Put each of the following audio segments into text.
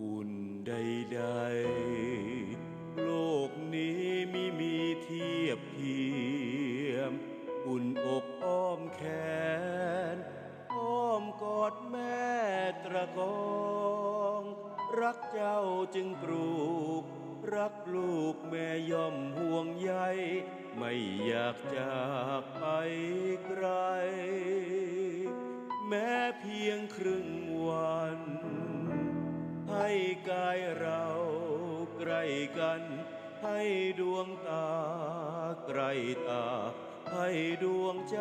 อุ่นใดๆ โลกนี้ไม่มีเทียบเทียม อุ่นอกอ้อมแขน อ้อมกอดแม่ตระกอง รักเจ้าจึงปลูก รักลูกแม่ย่อมห่วงใย ไม่อยากจากไปไกล แม้เพียงครึ่ง ล้กันให้ดวงตาใกล้ตา ให้ดวงใจ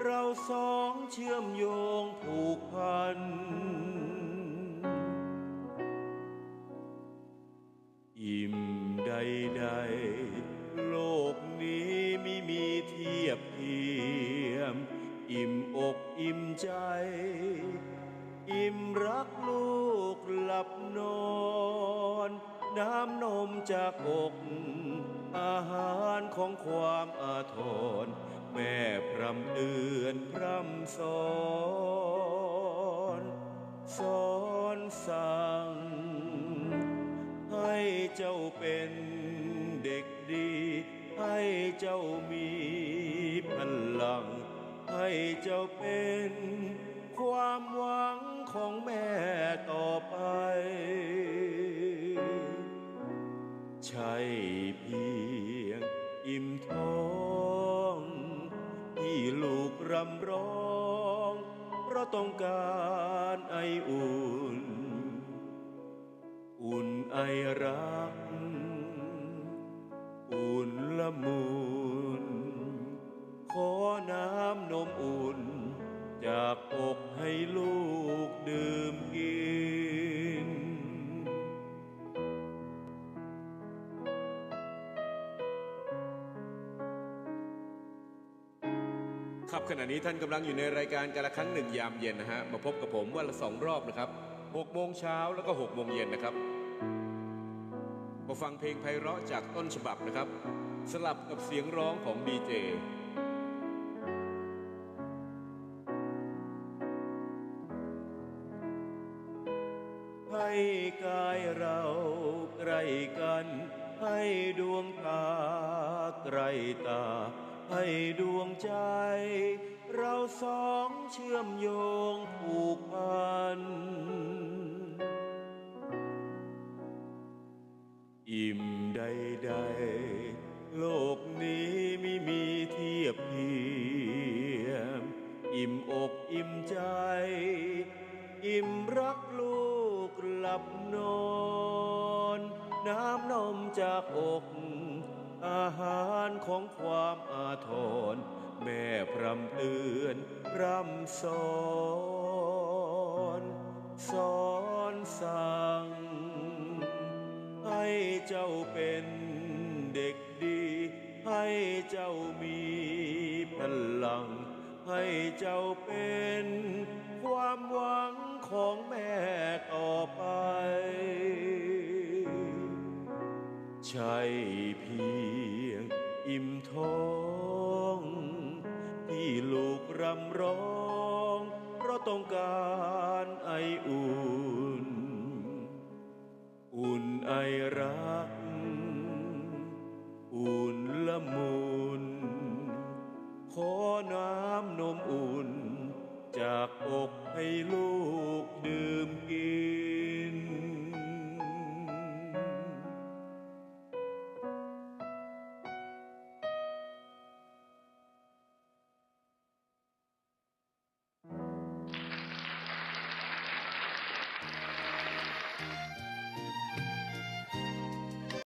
เราสองเชื่อมโยงผูกพัน อิ่มใดๆโลกนี้ไม่มีเทียบเทียม อิ่มอกอิ่มใจ อิ่มรักลูกหลับนอน น้ำนมจากอก อาหารของความอาทร แม่พรำเตือนพรำสอนสอนสั่ง ให้เจ้าเป็นเด็กดี ให้เจ้ามีพลัง ให้เจ้าเป็นความหวังของแม่ ที่ลูกรำร้อง เพราะต้องการไออุ่น อุ่นไอรัก อุ่นละมุนขอน้ำนมอุ่น จากอกให้ลูกดื่มกิน ครับขณะนี้ท่านกำลังอยู่ในรายการการละครั้งหนึ่งยามเย็นนะฮะมาพบกับผมวันละสองรอบนะครับ6โมงเช้าแล้วก็6โมงเย็นนะครับมาฟังเพลงไพเราะจากต้นฉบับนะครับ สลับกับเสียงร้องของดีเจให้กายเราใกล้กัน ให้ดวงตาใกล้ตา ให้ดวงใจ เราสองเชื่อมโยงผูกพัน อิ่มใด ๆ โลกนี้ไม่มีเทียบเทียม อิ่มอกอิ่มใจ อิ่มรักลูกหลับนอน น้ำนมจากอก อาหารของความอาทร แม่พรำเตือนพรำสอนสอนสั่ง ให้เจ้าเป็นเด็กดี ให้เจ้ามีพลัง ให้เจ้าเป็นความหวังของแม่ต่อไป ใช่พี อิ่มท้องที่ลูกรำร้อง เพราะต้องการไออุ่น อุ่นไอรัก อุ่นละมุน ขอน้ำนมอุ่น จากอกให้ลูกดื่มกิน